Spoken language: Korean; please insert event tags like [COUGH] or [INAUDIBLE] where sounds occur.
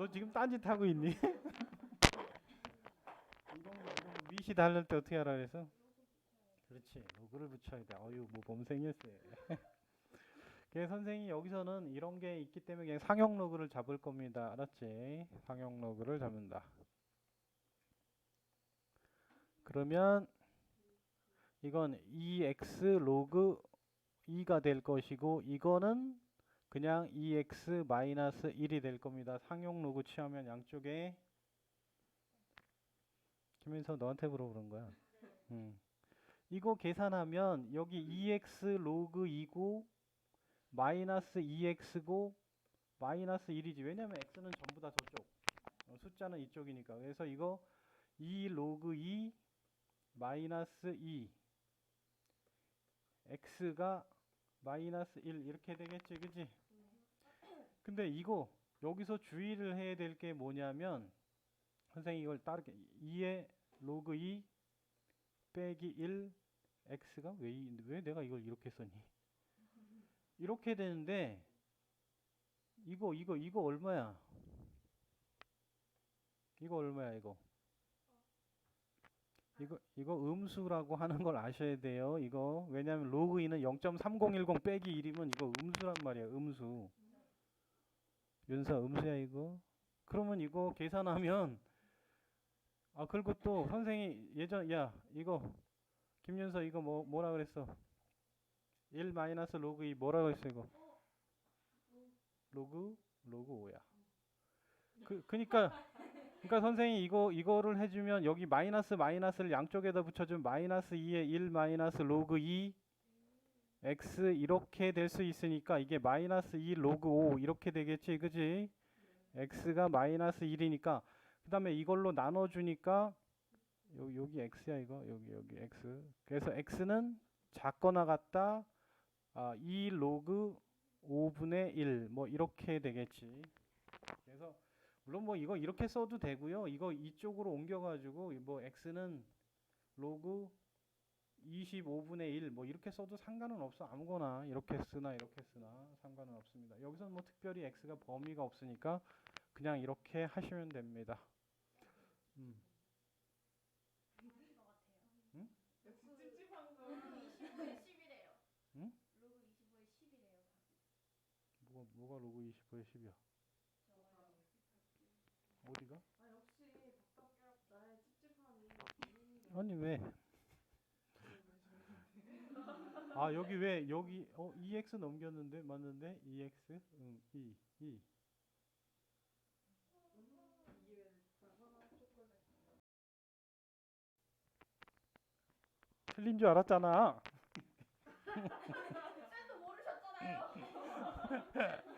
너 지금 딴짓 하고 있니? [LAUGHS] 밑이 다를 때 어떻게 하라 그래서? 그렇지 로그를 붙여야 돼. 어유 뭐 범생이었어요. [LAUGHS] 그래서 선생이 여기서는 이런 게 있기 때문에 그냥 상용 로그를 잡을 겁니다. 알았지? 상용 로그를 잡는다. 그러면 이건 2x 로그 2가 될 것이고 이거는 그냥 2x 마이너스 1이 될 겁니다. 상용 로그 취하면 양쪽에 김민서 너한테 물어보는 거야. 음. 이거 계산하면 여기 2x 로그 2고 마이너스 2x고 마이너스 1이지. 왜냐면 x는 전부 다 저쪽. 어, 숫자는 이쪽이니까. 그래서 이거 2 로그 2 마이너스 2 x가 마이너스 1 이렇게 되겠지. 그지? 근데 이거 여기서 주의를 해야 될 게 뭐냐면 선생님이 이걸 따르게 2의 로그 2 빼기 1 x가 왜, 이- 왜 내가 이걸 이렇게 썼니? 이렇게 되는데 이거 이거 이거 얼마야? 이거 얼마야 이거? 이거 이거 음수라고 하는 걸 아셔야 돼요. 이거 왜냐하면 로그 2는 0.3010 빼기 1이면 이거 음수란 말이야. 음수. 윤서 음수야 이거? 그러면 이거 계산하면 아 그리고 또 선생이 예전 야 이거 김윤서 이거 뭐 뭐라 그랬어? 1 마이너스 로그 2 뭐라 그랬어 이거? 로그 로그 5야. 그 그니까 그러니까 선생이 이거 이거를 해주면 여기 마이너스 마이너스를 양쪽에다 붙여주면 마이너스 2에 1 마이너스 로그 2 x 이렇게 될 수 있으니까 이게 마이너스 2 로그 5 이렇게 되겠지 그지? x가 마이너스 1이니까 그 다음에 이걸로 나눠주니까 여기, 여기 x야 이거? 여기 여기 x. 그래서 x는 작거나 같다. 아, 2 로그 5분의 1 뭐 이렇게 되겠지. 그래서 물론 뭐 이거 이렇게 써도 되고요 이거 이쪽으로 옮겨가지고 뭐 x는 로그 25분의 1 뭐 이렇게 써도 상관은 없어 아무거나 이렇게 쓰나 이렇게 쓰나 상관은 없습니다 여기서는 뭐 특별히 x가 범위가 없으니까 그냥 이렇게 하시면 됩니다 음. 응? 찝찝한 거. 25에 10이래요. 응? 로그 25에 10이래요. 뭐가 뭐가 로그 20분의 10이야 어디가? 아 역시 답답해. 나의 찝찝함이 본인인 아니 왜? 아 여기 왜 여기 어 EX 넘겼는데 맞는데 EX 응 E E. 틀린 줄 알았잖아. 쌤도 모르셨잖아요. [LAUGHS]